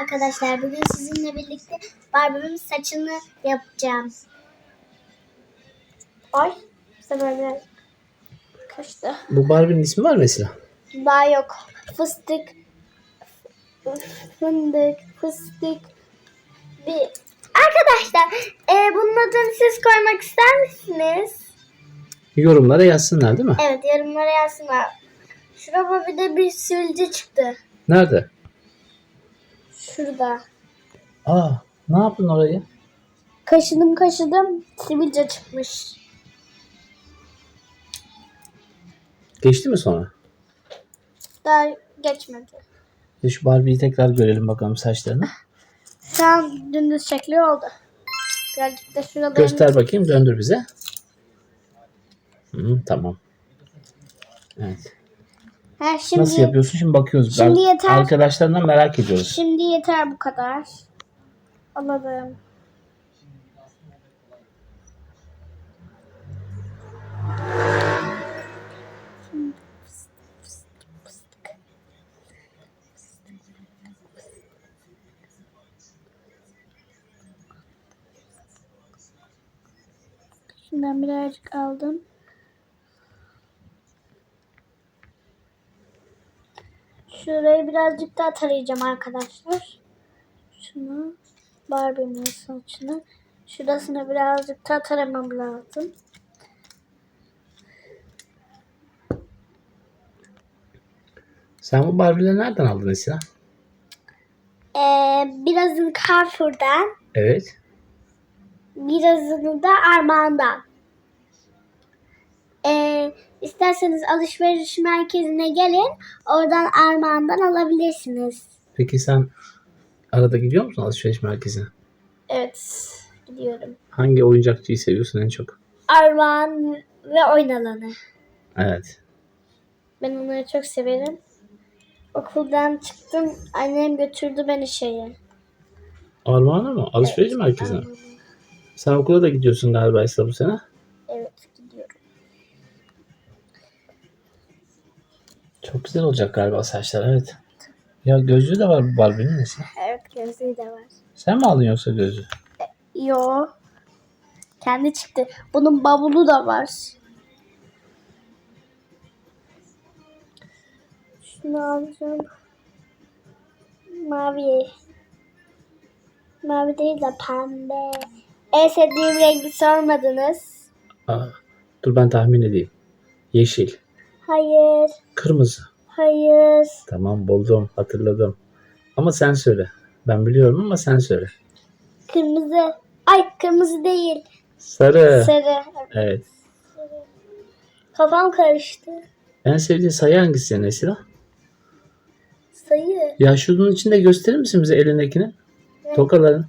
arkadaşlar. Bugün sizinle birlikte Barbie'min saçını yapacağım. Ay, biraz kaçtı. Bu Barbie'nin ismi var mı Esra? Daha yok. Fıstık, fındık, fıstık. Bir... Arkadaşlar, e, bunun adını siz koymak ister misiniz? Yorumlara yazsınlar değil mi? Evet, yorumlara yazsınlar. Şurada bir de bir sivilce çıktı. Nerede? Şurada. Aa, ne yaptın orayı? Kaşıdım kaşıdım sivilce çıkmış. Geçti mi sonra? Daha geçmedi. Bir Şu Barbie'yi tekrar görelim bakalım saçlarını. An dümdüz şekli oldu. Birazcık da şuralarını... Göster bakayım, döndür bize. Hı, tamam. Evet. Ha, şimdi, Nasıl yapıyorsun? Şimdi bakıyoruz. Şimdi Ben- yeter. Arkadaşlarından merak ediyoruz. Şimdi yeter bu kadar. Alalım. Şundan birazcık aldım. Şurayı birazcık daha tarayacağım arkadaşlar. Şunu Barbie'nin saçını. Şurasını birazcık daha taramam lazım. Sen bu Barbie'leri nereden aldın Esra? Ee, birazını Carrefour'dan, Evet. birazını da Armağan'dan. Ee, isterseniz alışveriş merkezine gelin. Oradan Armağan'dan alabilirsiniz. Peki sen arada gidiyor musun alışveriş merkezine? Evet, gidiyorum. Hangi oyuncakçıyı seviyorsun en çok? Armağan ve oyun alanı. Evet. Ben onları çok severim. Okuldan çıktım. Annem götürdü beni şeye. Armağan'a mı? Alışveriş merkezine. Sen okula da gidiyorsun galiba Esra bu sene. Çok güzel olacak galiba saçlar evet. Ya gözlüğü de var bu Barbie'nin Esra. Evet gözlüğü de var. Sen mi aldın yoksa gözlüğü? Yo. Kendi çıktı. Bunun bavulu da var. Şunu alacağım. Mavi. Mavi değil de pembe. En sevdiğim rengi sormadınız. Aa, dur ben tahmin edeyim. Yeşil. Hayır. Kırmızı. Hayır. Tamam buldum hatırladım. Ama sen söyle. Ben biliyorum ama sen söyle. Kırmızı. Ay kırmızı değil. Sarı. Sarı. Evet. Kafam karıştı. En sevdiğin sayı hangisi Esra? Sayı. Ya şunun içinde gösterir misin bize elindekini? Tokaların.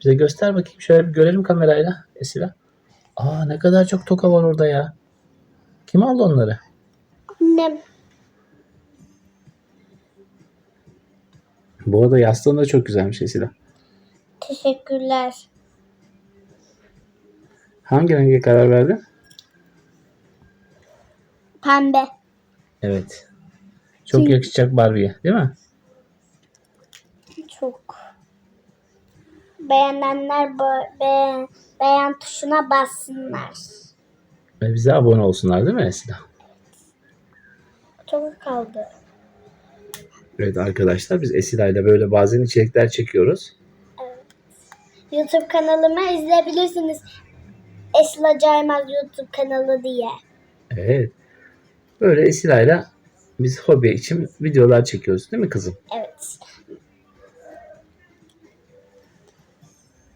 Bize göster bakayım. Şöyle bir görelim kamerayla Esra. Aa ne kadar çok toka var orada ya. Kim aldı onları? Annem. Bu arada yastığın da çok güzelmiş Esra. Teşekkürler. Hangi renge karar verdin? Pembe. Evet. Çok Çünkü- yakışacak Barbie'ye değil mi? Çok. Beğenenler ba- be- beğen tuşuna bassınlar. Ve bize abone olsunlar değil mi Esra? Çok kaldı. Evet arkadaşlar biz Esra ile böyle bazen içerikler çekiyoruz. YouTube kanalıma izleyebilirsiniz. Esla Caymaz YouTube kanalı diye. Evet. Böyle Esra ile biz hobi için videolar çekiyoruz değil mi kızım? Evet.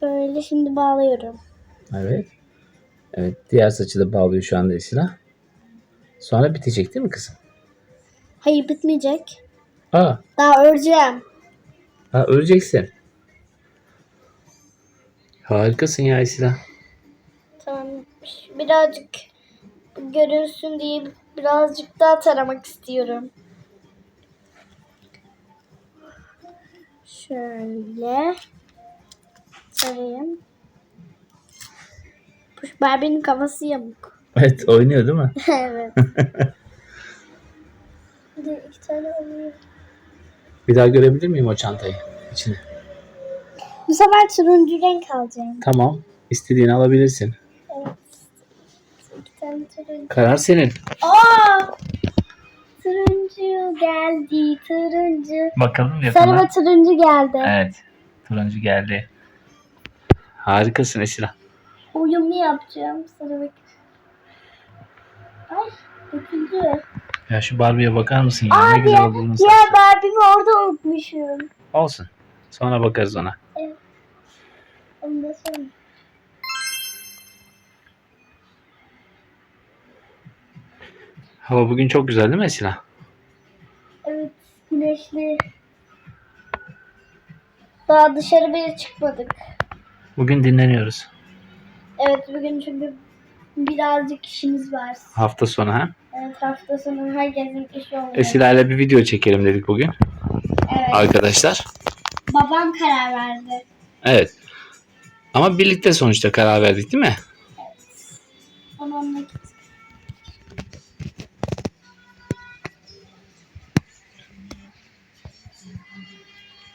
Böyle şimdi bağlıyorum. Evet. Evet. Diğer saçı da bağlıyor şu anda Esra. Sonra bitecek değil mi kızım? Hayır bitmeyecek. Aa, Daha öreceğim. ha, öleceksin. Harikasın ya Esra. Tamam. Birazcık görünsün diye birazcık daha taramak istiyorum. Şöyle tarayayım. Bu Barbie'nin kafası yamuk. Evet oynuyor değil mi? evet. Bir de iki tane alayım. Bir daha görebilir miyim o çantayı? içine. Bu sefer turuncu renk alacağım. Tamam. İstediğini alabilirsin. Evet. Tane turuncu. Karar senin. Aa! Turuncu geldi. Turuncu. Bakalım Sarı ve turuncu geldi. Evet. Turuncu geldi. Harikasın Esra. Uyumlu yapacağım. Sarı ve Ay döküldü. Ya şu Barbie'ye bakar mısın ya? Ne güzel olduğunu diğer Barbie'mi orada unutmuşum. Olsun. Sonra bakarız ona. Onu da sonra. Hava bugün çok güzel değil mi Esra? Evet güneşli. Daha dışarı bile çıkmadık. Bugün dinleniyoruz. Evet bugün çünkü birazcık işimiz var. Hafta sonu ha? Evet hafta sonu herkesin işi oluyor. Esra ile bir video çekelim dedik bugün. Evet. Arkadaşlar. Babam karar verdi. Evet. Ama birlikte sonuçta karar verdik değil mi? Babamla git.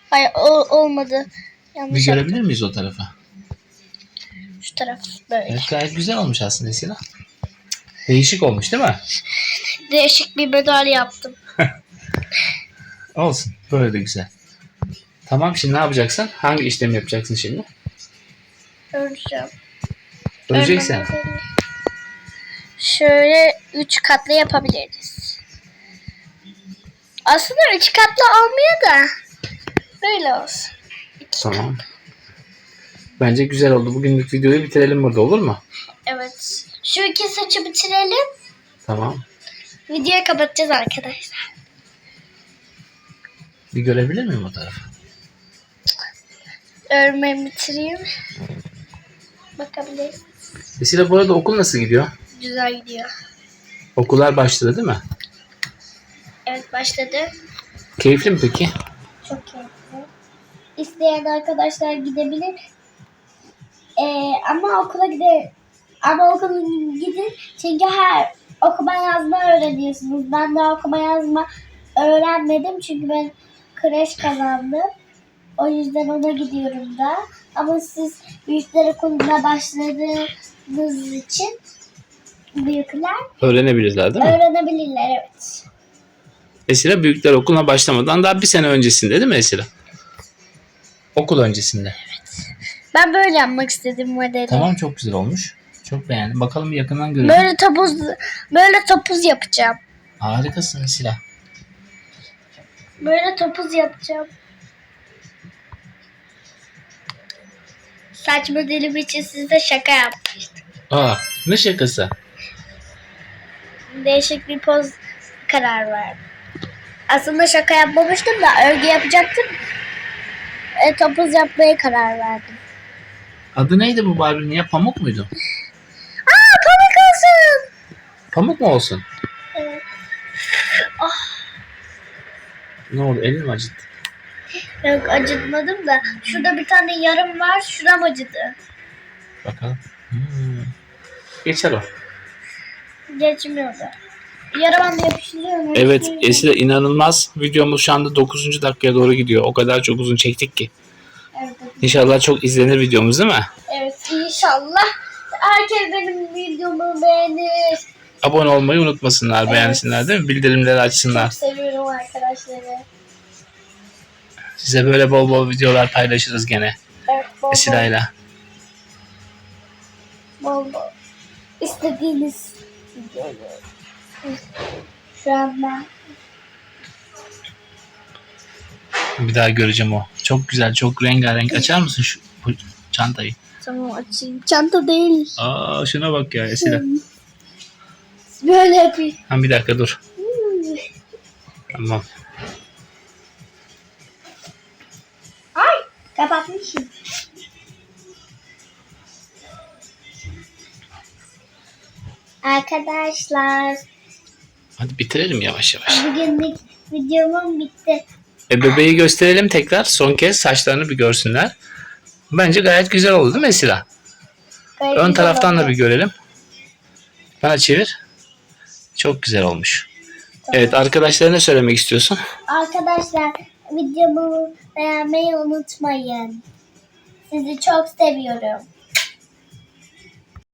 Hayır o, olmadı. Yanlış Bir görebilir miyiz o tarafa? Taraf böyle. Evet gayet güzel olmuş aslında Esra. Değişik olmuş değil mi? Değişik bir bedel yaptım. Olsun. Böyle de güzel. Tamam şimdi ne yapacaksın? Hangi işlemi yapacaksın şimdi? Öreceğim. Öreceksin. Örmem Şöyle üç katlı yapabiliriz. Aslında üç katlı olmuyor da böyle olsun. Tamam. Bence güzel oldu. Bugünlük videoyu bitirelim burada olur mu? Evet. Şu iki saçı bitirelim. Tamam. Videoyu kapatacağız arkadaşlar. Bir görebilir miyim o tarafı? Örmemi bitireyim. Bakabiliriz. Esra bu arada okul nasıl gidiyor? Güzel gidiyor. Okullar başladı değil mi? Evet başladı. Keyifli mi peki? Çok keyifli. İsteyen arkadaşlar gidebilir. Ee, ama okula gide ama okula gidin çünkü her okuma yazma öğreniyorsunuz. Ben daha okuma yazma öğrenmedim çünkü ben kreş kazandım. O yüzden ona gidiyorum da. Ama siz büyükler okuluna başladığınız için büyükler Öğrenebilirler değil mi? öğrenebilirler evet. Esra büyükler okuluna başlamadan daha bir sene öncesinde değil mi Esra? Okul öncesinde. Ben böyle yapmak istedim modeli. Tamam çok güzel olmuş. Çok beğendim. Bakalım bir yakından görelim. Böyle topuz böyle topuz yapacağım. Harikasın Esra. Böyle topuz yapacağım. Saç modelim için size şaka yapmıştım. Aa ne şakası? Değişik bir poz karar verdim. Aslında şaka yapmamıştım da örgü yapacaktım. E, topuz yapmaya karar verdim. Adı neydi bu Barbie'nin ya? Pamuk muydu? Aa komik olsun. Pamuk mu olsun? Evet. Ne oldu? Elin mi acıttı? Yok acıtmadım da şurada bir tane yarım var şuram acıdı. Bakalım. Hmm. Geçer o. Geçmiyordu. Yarım da yapıştırıyorum. Evet. Esra inanılmaz. Videomuz şu anda 9. dakikaya doğru gidiyor. O kadar çok uzun çektik ki. Evet. İnşallah çok izlenir videomuz değil mi? Evet inşallah. Herkes benim videomu beğenir. Abone olmayı unutmasınlar, Evet. beğensinler değil mi? Bildirimleri açsınlar. Çok seviyorum arkadaşları. Size böyle bol bol videolar paylaşırız gene Evet bol bol, bol bol. İstediğiniz videoyu. Şu an ben Bir daha göreceğim o. Çok güzel, çok rengarenk. Açar mısın şu bu çantayı? tamam açayım. Çanta değil. Aa şuna bak ya Esra. Böyle yapayım. Ha bir dakika dur. Tamam. Ay kapatmışım. Arkadaşlar Hadi bitirelim yavaş yavaş. bugünlük videomum bitti. E bebeği gösterelim tekrar. Son kez saçlarını bir görsünler. Bence gayet güzel oldu değil mi Esra? Gayet Ön taraftan da oldu. bir görelim. Bana çevir. Çok güzel olmuş. Evet arkadaşlara ne söylemek istiyorsun? Arkadaşlar videomu beğenmeyi unutmayın. Sizi çok seviyorum.